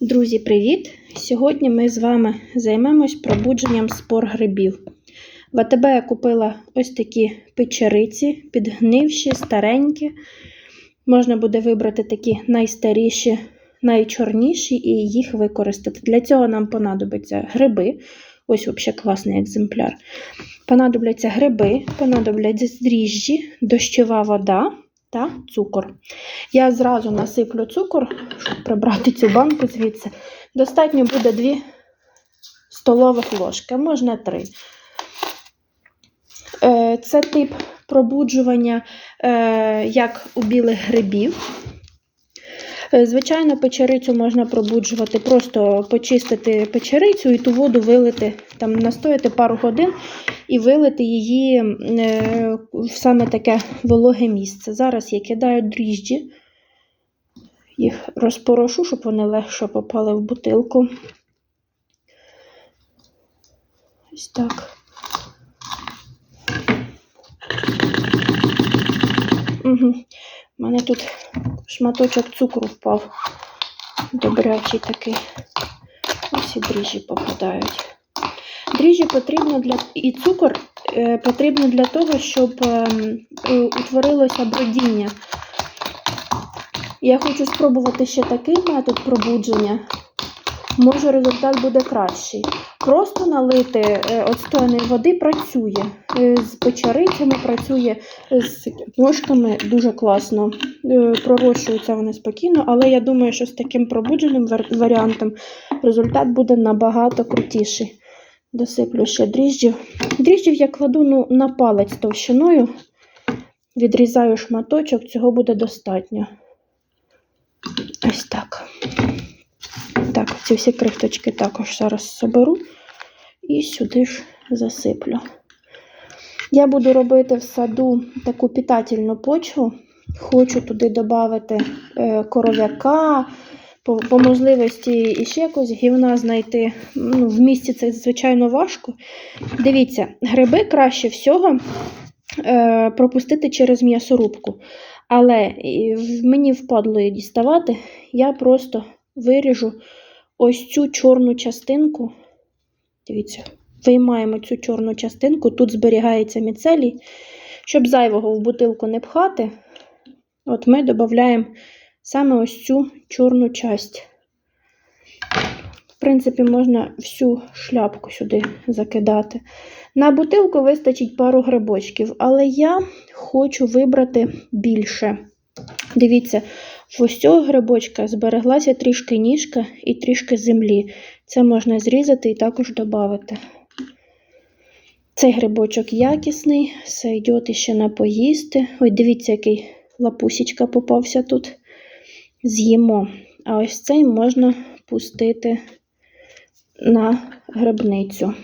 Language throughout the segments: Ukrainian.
Друзі, привіт! Сьогодні ми з вами займемось пробудженням спор грибів. В АТБ я купила ось такі печериці, підгнивші, старенькі. Можна буде вибрати такі найстаріші, найчорніші і їх використати. Для цього нам понадобляться гриби. Ось взагалі класний екземпляр. Понадобляться гриби, понадобляться дріжджі, дощова вода та цукор. Я зразу насиплю цукор, щоб прибрати цю банку звідси. Достатньо буде 2 столових ложки, можна 3. Е, Це тип пробуджування, е, як у білих грибів. Е, Звичайно, печерицю можна пробуджувати, просто почистити печерицю і ту воду вилити, там настояти пару годин і вилити її е, в саме таке вологе місце. Зараз я кидаю дріжджі, їх розпорошу, щоб вони легше попали в бутилку. Ось так. Угу. У мене тут шматочок цукру впав. Добрячий такий. Ось і дріжджі попадають. Дріжджі потрібно для і цукор е, потрібно для того, щоб е, е, утворилося бродіння. Я хочу спробувати ще такий метод пробудження. Може, результат буде кращий. Просто налити е, отстояної води працює. Е, З печерицями працює з ножками дуже класно. Е, Пророщуються вони спокійно, але я думаю, що з таким пробудженим варіантом результат буде набагато крутіший. Досиплю ще дріжджів. Дріжджів я кладу ну, на палець товщиною, відрізаю шматочок, цього буде достатньо. Ось так. Так, ці всі крихточки також зараз соберу і сюди ж засиплю. Я буду робити в саду таку питательну почву. Хочу туди додати е, коров'яка, по, по можливості ще якось гівна знайти. Ну, в місті це звичайно важко. Дивіться, гриби краще всього е, пропустити через м'ясорубку. Але мені впадло її діставати, я просто виріжу ось цю чорну частинку. Дивіться, виймаємо цю чорну частинку, тут зберігається міцелій. Щоб зайвого в бутилку не пхати, от ми додаємо саме ось цю чорну часть. В принципі, можна всю шляпку сюди закидати. На бутилку вистачить пару грибочків, але я хочу вибрати більше. Дивіться, в ось цього грибочка збереглася трішки ніжка і трішки землі. Це можна зрізати і також додати. Цей грибочок якісний, сойдет ще на поїсти. Ой, дивіться, який лапусічка попався тут. З'їмо. А ось цей можна пустити на грибницю.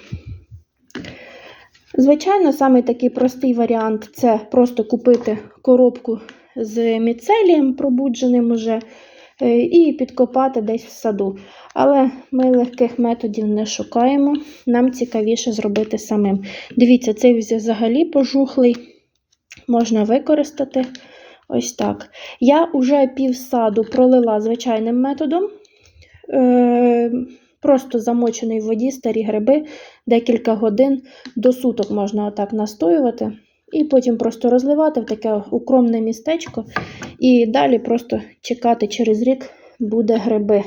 Звичайно, саме такий простий варіант це просто купити коробку з міцелієм, пробудженим уже, е, і підкопати десь в саду. Але ми легких методів не шукаємо, нам цікавіше зробити самим. Дивіться, цей взагалі пожухлий, можна використати ось так. Я вже пів саду пролила звичайним методом. Е, Просто замочений в воді старі гриби, декілька годин до суток можна отак настоювати. І потім просто розливати в таке укромне містечко. І далі просто чекати через рік буде гриби.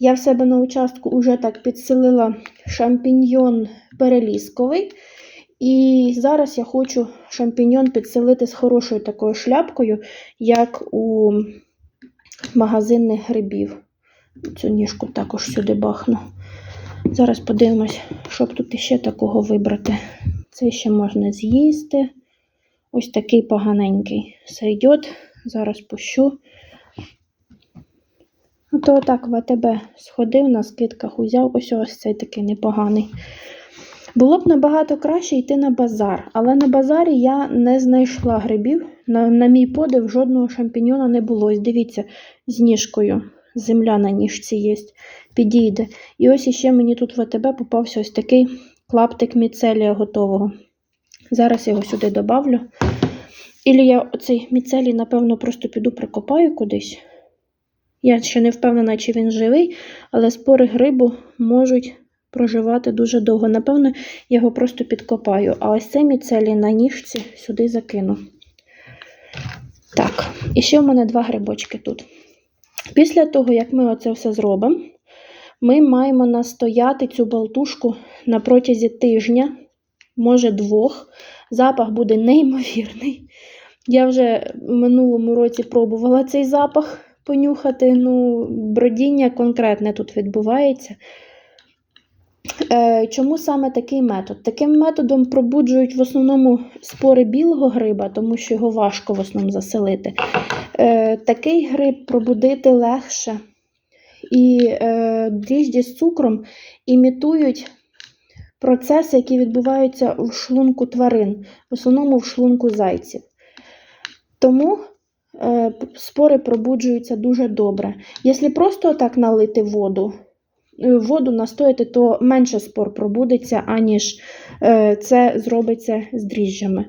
Я в себе на участку вже так підселила шампіньйон перелісковий. І зараз я хочу шампіньйон підселити з хорошою такою шляпкою, як у магазинних грибів. Цю ніжку також сюди бахну. Зараз подивимось, що б тут іще такого вибрати. Це ще можна з'їсти. Ось такий поганенький сойдет. Зараз пущу. Ну, то отак в АТБ сходив, на скидках узяв. Ось ось цей такий непоганий. Було б набагато краще йти на базар, але на базарі я не знайшла грибів. На, на мій подив жодного шампіньйона не було. Ось дивіться, з ніжкою. Земля на ніжці є, підійде. І ось іще мені тут в АТБ попався ось такий клаптик міцелія готового. Зараз його сюди добавлю. Ілі я цей міцелій, напевно, просто піду прикопаю кудись. Я ще не впевнена, чи він живий, але спори грибу можуть проживати дуже довго. Напевно, я його просто підкопаю. А ось цей міцелій на ніжці сюди закину. Так, і ще в мене два грибочки тут. Після того, як ми оце все зробимо, ми маємо настояти цю болтушку на протязі тижня, може двох. Запах буде неймовірний. Я вже в минулому році пробувала цей запах понюхати. Ну, бродіння конкретне тут відбувається. Е, Чому саме такий метод? Таким методом пробуджують в основному спори білого гриба, тому що його важко в основному заселити. Е, Такий гриб пробудити легше. І е, дріжджі з цукром імітують процеси, які відбуваються в шлунку тварин, в основному в шлунку зайців. Тому е, спори пробуджуються дуже добре. Якщо просто так налити воду, е, воду настояти, то менше спор пробудеться, аніж е, це зробиться з дріжджами.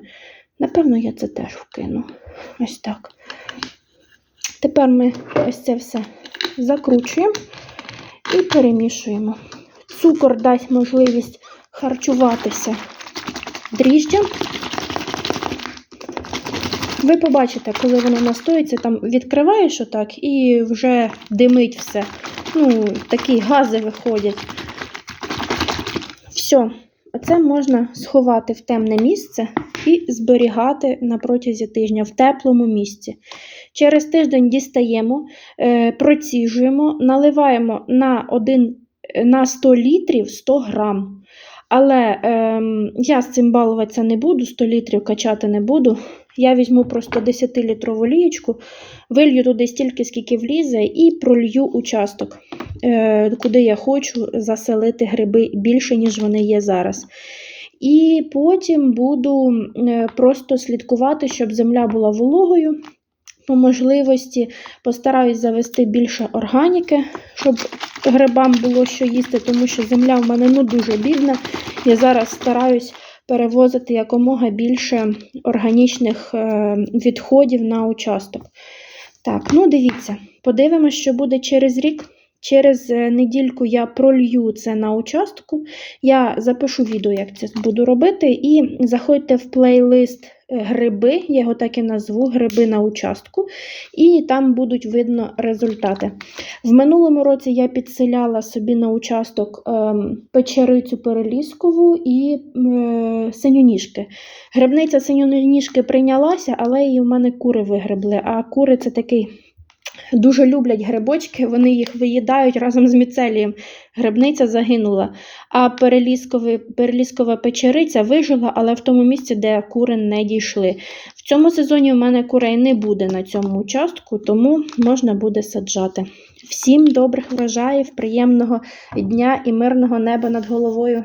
Напевно, я це теж вкину. Ось так. Тепер ми ось це все закручуємо і перемішуємо. Цукор дасть можливість харчуватися дріжджам. Ви побачите, коли воно настоїться, там відкриваєш отак і вже димить все. Ну, такі гази виходять. Все, оце можна сховати в темне місце і зберігати на протязі тижня в теплому місці. Через тиждень дістаємо, е, проціжуємо, наливаємо на, один, на 100 літрів 100 грам. Але ем, я з цим балуватися не буду, 100 літрів качати не буду. Я візьму просто 10-літрову лієчку, вилью туди стільки, скільки влізе, і пролью участок, е, куди я хочу заселити гриби більше, ніж вони є зараз. І потім буду е, просто слідкувати, щоб земля була вологою. По можливості постараюсь завести більше органіки, щоб грибам було що їсти, тому що земля в мене ну дуже бідна. Я зараз стараюсь перевозити якомога більше органічних е, відходів на участок. Так, ну дивіться, подивимося, що буде через рік. Через е, недільку я пролью це на участку. Я запишу відео, як це буду робити, і заходьте в плейлист гриби, я його так і назву гриби на участку, і там будуть видно результати. В минулому році я підселяла собі на участок ем, печерицю переліскову і е, синьоніжки. Грибниця синьоніжки прийнялася, але її в мене кури вигребли. А кури це такий. Дуже люблять грибочки, вони їх виїдають разом з міцелієм. Грибниця загинула. А переліскова печериця вижила, але в тому місці, де кури не дійшли. В цьому сезоні в мене курей не буде на цьому участку, тому можна буде саджати. Всім добрих врожаїв, приємного дня і мирного неба над головою.